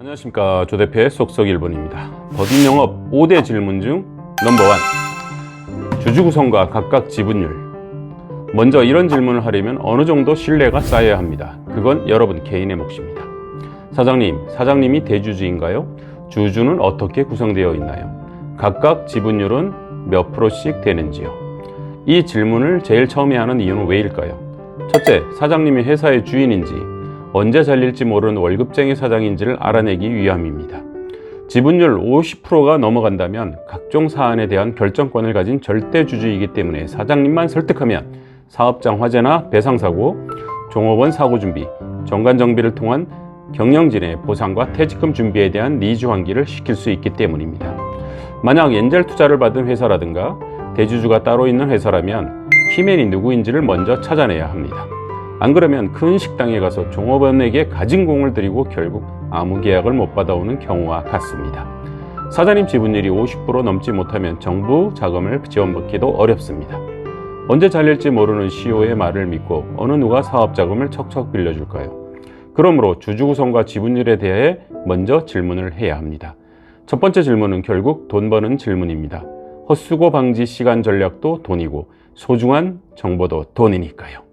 안녕하십니까 조 대표의 속속 1분입니다. 법인 영업 5대 질문 중 넘버원 주주 구성과 각각 지분율 먼저 이런 질문을 하려면 어느 정도 신뢰가 쌓여야 합니다. 그건 여러분 개인의 몫입니다. 사장님, 사장님이 대주주인가요? 주주는 어떻게 구성되어 있나요? 각각 지분율은 몇 프로씩 되는지요? 이 질문을 제일 처음에 하는 이유는 왜일까요? 첫째, 사장님이 회사의 주인인지 언제 잘릴지 모르는 월급쟁이 사장인지를 알아내기 위함입니다. 지분율 50%가 넘어간다면 각종 사안에 대한 결정권을 가진 절대 주주이기 때문에 사장님만 설득하면 사업장 화재나 배상 사고, 종업원 사고 준비, 정관 정비를 통한 경영진의 보상과 퇴직금 준비에 대한 리즈 환기를 시킬 수 있기 때문입니다. 만약 엔젤 투자를 받은 회사라든가 대주주가 따로 있는 회사라면 키맨이 누구인지를 먼저 찾아내야 합니다. 안 그러면 큰 식당에 가서 종업원에게 가진 공을 들이고 결국 아무 계약을 못 받아오는 경우와 같습니다. 사장님 지분율이 50% 넘지 못하면 정부 자금을 지원받기도 어렵습니다. 언제 잘릴지 모르는 CEO의 말을 믿고 어느 누가 사업 자금을 척척 빌려줄까요? 그러므로 주주 구성과 지분율에 대해 먼저 질문을 해야 합니다. 첫 번째 질문은 결국 돈 버는 질문입니다. 헛수고 방지 시간 전략도 돈이고 소중한 정보도 돈이니까요.